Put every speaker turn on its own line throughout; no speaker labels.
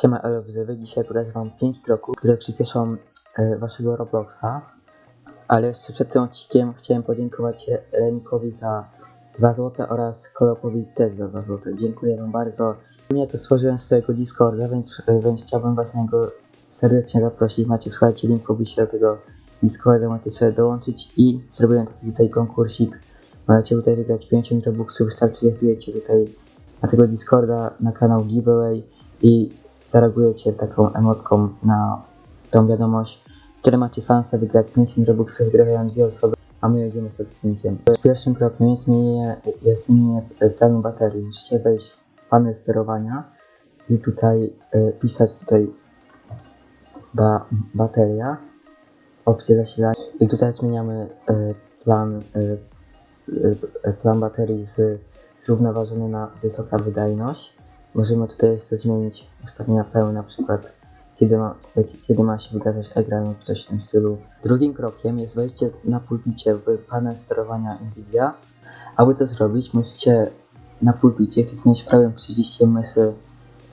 Siema Elowzywy, dzisiaj pokażę wam 5 kroków, które przyspieszą e, waszego Robloxa. Ale jeszcze przed tym odcinkiem chciałem podziękować Remikowi za 2 zł oraz Kolopowi też za 2 zł. Dziękuję wam bardzo. Ja to stworzyłem swojego Discorda, więc, e, więc chciałbym was na niego serdecznie zaprosić. Macie, słuchajcie, link w opisie do tego Discorda, możecie sobie dołączyć i zrobiłem taki tutaj konkursik. Możecie tutaj wygrać 50 robuxów, wystarczy, że wbijecie tutaj na tego Discorda, na kanał giveaway i zareagujecie taką emotką na tą wiadomość, wtedy macie szansę wygrać 50 robuxów, wygrywają dwie osoby, a my jedziemy z odcinkiem. Z pierwszym krokiem jest zmienienie, jest zmienienie planu baterii. Musicie wejść w panel sterowania i tutaj e, pisać tutaj ba, bateria, opcję zasilania i tutaj zmieniamy e, plan, e, plan baterii z zrównoważony na wysoka wydajność. Możemy tutaj jeszcze zmienić ustawienia pełne, na przykład kiedy ma, kiedy ma się wydarzać ekran lub coś w tym stylu. Drugim krokiem jest wejście na pulpicie w panel sterowania Nvidia. Aby to zrobić, musicie na pulpicie kliknąć prawym przyciskiem myszy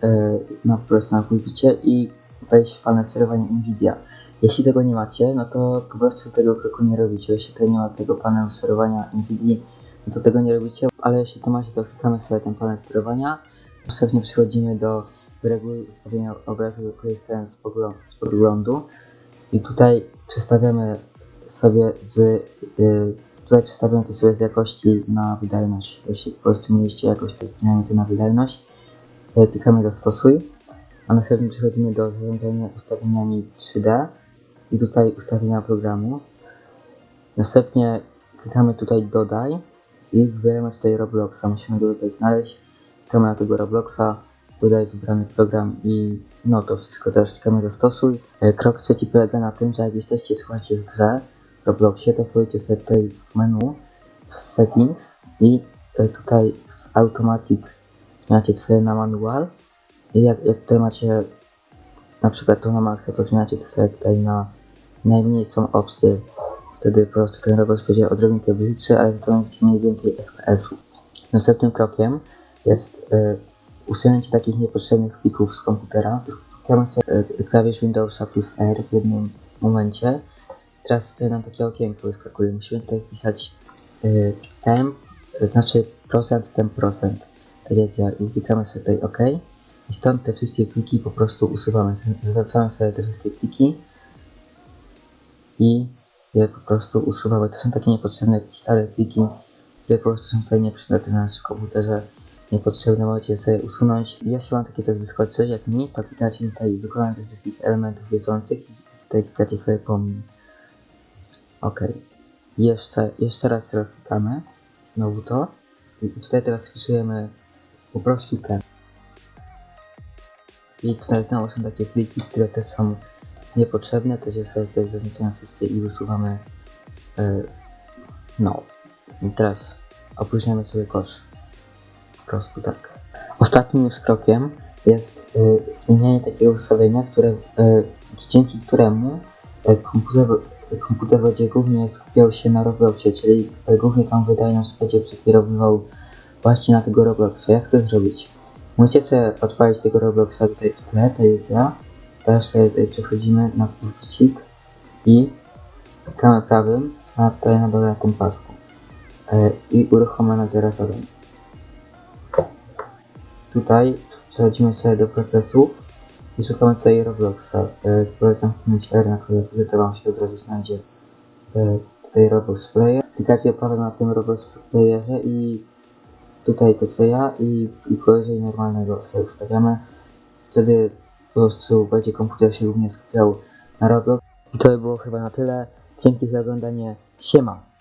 e, na prostu na pulpicie i wejść w panel sterowania Nvidia. Jeśli tego nie macie, no to po prostu tego kroku nie robicie. Jeśli tutaj nie ma tego panelu sterowania Nvidia, no to tego nie robicie, ale jeśli to macie, to klikamy sobie ten panel sterowania. Następnie przechodzimy do reguły ustawienia obrazu korzystając z, poglą- z podglądu i tutaj przestawiamy sobie z y, tutaj przestawiamy to sobie z jakości na wydajność. Jeśli po prostu mieliście jakość, to klikamy to na wydajność. Y, klikamy zastosuj, a następnie przechodzimy do zarządzania ustawieniami 3D i tutaj ustawienia programu. Następnie klikamy tutaj dodaj i wybieramy tutaj Robloxa. Musimy go tutaj znaleźć. Na tego Robloxa, dodaj wybrany program i no to wszystko teraz klikamy zastosuj. E, Krok trzeci polega na tym, że jak jesteście słuchajcie w grze w Robloxie, to wchodzicie sobie tutaj w menu w settings i e, tutaj z automatic zmieniacie sobie na manual i jak, jak tutaj macie na przykład to na maksa, to zmieniacie sobie tutaj na najmniej są opcje wtedy po prostu ten robot będzie odrobinkę bliższy, ale to będzie mniej więcej FPS-ów. Następnym krokiem jest y, usunięcie takich niepotrzebnych plików z komputera. Klikamy sobie y, klawisz Windowsa plus R w jednym momencie. Teraz nam takie okienko wyskakuje. Musimy tutaj wpisać y, temp, znaczy procent, temp, procent. Tak jak ja. I klikamy sobie tutaj OK. I stąd te wszystkie pliki po prostu usuwamy. Zaznaczamy sobie te wszystkie pliki i je po prostu usuwały. To są takie niepotrzebne stare pliki, które po prostu są tutaj nieprzydatne na naszym komputerze. Niepotrzebne możecie sobie usunąć. Jeśli wam takie coś wyskoczy, jak mi, to klikacie tutaj wykonanie tych wszystkich elementów wiedzących i tutaj klikacie sobie pomniej. Ok. Jeszcze, jeszcze raz teraz klikamy. Znowu to. I tutaj teraz wpisujemy prostu ten. I tutaj znowu są takie pliki, które też są niepotrzebne, też je sobie tutaj zaznaczamy wszystkie i usuwamy e, no. I teraz opróżniamy sobie kosz. Prostu tak. Ostatnim już krokiem jest e, zmienianie takiego ustawienia, które, e, dzięki któremu e, komputer, komputer będzie głównie skupiał się na Robloxie, czyli e, głównie tam wydajność będzie przekierowywał właśnie na tego Robloxa. Jak to zrobić? Musicie sobie odpalić tego Robloxa tutaj w tle, to jest ja. Teraz sobie tutaj przechodzimy na pulpicik i klikamy prawym, a tutaj na dole na tym pasku. E, I uruchom menadżera zadań. Tutaj przechodzimy sobie do procesów i szukamy tutaj Robloxa. E, polecam kliknąć R na klawiaturze, to wam się od razu znajdzie e, tutaj Roblox Player. Klikacie prawym na tym Roblox Playerze i tutaj to co ja i, i normalnego sobie ustawiamy. Wtedy po prostu będzie komputer się głównie skupiał na Roblox. I to by było chyba na tyle. Dzięki za oglądanie. Siema!